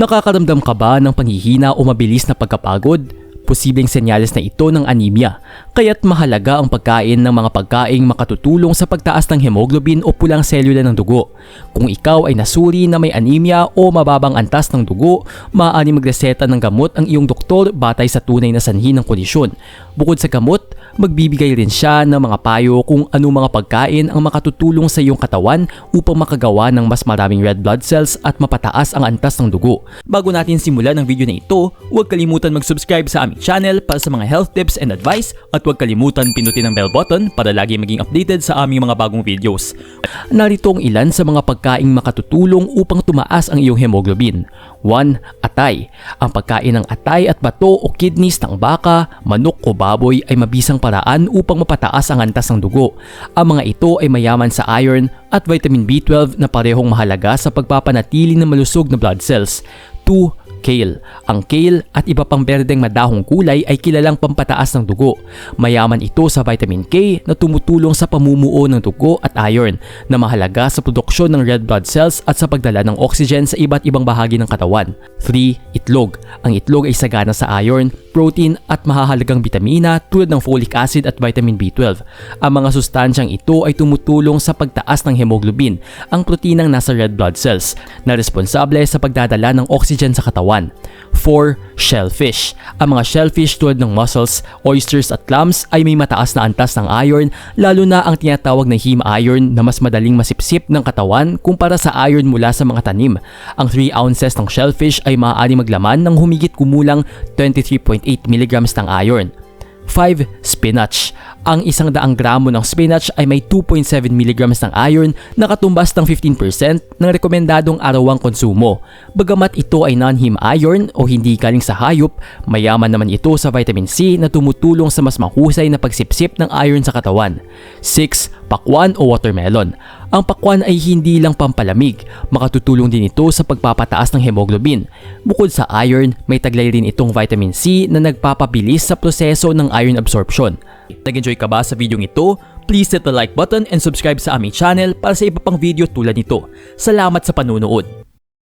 Nakakaramdam ka ba ng panghihina o mabilis na pagkapagod? Posibleng senyales na ito ng anemia, kaya't mahalaga ang pagkain ng mga pagkaing makatutulong sa pagtaas ng hemoglobin o pulang selula ng dugo. Kung ikaw ay nasuri na may anemia o mababang antas ng dugo, maaari magreseta ng gamot ang iyong doktor batay sa tunay na sanhi ng kondisyon. Bukod sa gamot, magbibigay rin siya ng mga payo kung ano mga pagkain ang makatutulong sa iyong katawan upang makagawa ng mas maraming red blood cells at mapataas ang antas ng dugo. Bago natin simulan ang video na ito, huwag kalimutan mag-subscribe sa aming channel para sa mga health tips and advice at huwag kalimutan pinutin ang bell button para lagi maging updated sa aming mga bagong videos. Narito ang ilan sa mga pagkaing makatutulong upang tumaas ang iyong hemoglobin. 1. Atay. Ang pagkain ng atay at bato o kidneys ng baka, manok o baboy ay mabisang paraan upang mapataas ang antas ng dugo. Ang mga ito ay mayaman sa iron at vitamin B12 na parehong mahalaga sa pagpapanatili ng malusog na blood cells. 2 kale. Ang kale at iba pang berdeng madahong kulay ay kilalang pampataas ng dugo. Mayaman ito sa vitamin K na tumutulong sa pamumuo ng dugo at iron na mahalaga sa produksyon ng red blood cells at sa pagdala ng oxygen sa iba't ibang bahagi ng katawan. 3. Itlog. Ang itlog ay sagana sa iron, protein at mahahalagang bitamina tulad ng folic acid at vitamin B12. Ang mga sustansyang ito ay tumutulong sa pagtaas ng hemoglobin, ang proteinang nasa red blood cells, na responsable sa pagdadala ng oxygen sa katawan katawan. 4. Shellfish. Ang mga shellfish tulad ng mussels, oysters at clams ay may mataas na antas ng iron lalo na ang tinatawag na heme iron na mas madaling masipsip ng katawan kumpara sa iron mula sa mga tanim. Ang 3 ounces ng shellfish ay maaari maglaman ng humigit kumulang 23.8 mg ng iron. 5. Spinach. Ang isang daang gramo ng spinach ay may 2.7 mg ng iron na katumbas ng 15% ng rekomendadong arawang konsumo. Bagamat ito ay non-heme iron o hindi galing sa hayop, mayaman naman ito sa vitamin C na tumutulong sa mas mahusay na pagsipsip ng iron sa katawan. 6. Pakwan o watermelon. Ang pakwan ay hindi lang pampalamig, makatutulong din ito sa pagpapataas ng hemoglobin. Bukod sa iron, may taglay rin itong vitamin C na nagpapabilis sa proseso ng iron absorption. Nag-enjoy ka ba sa video ito? Please hit the like button and subscribe sa aming channel para sa iba pang video tulad nito. Salamat sa panunood!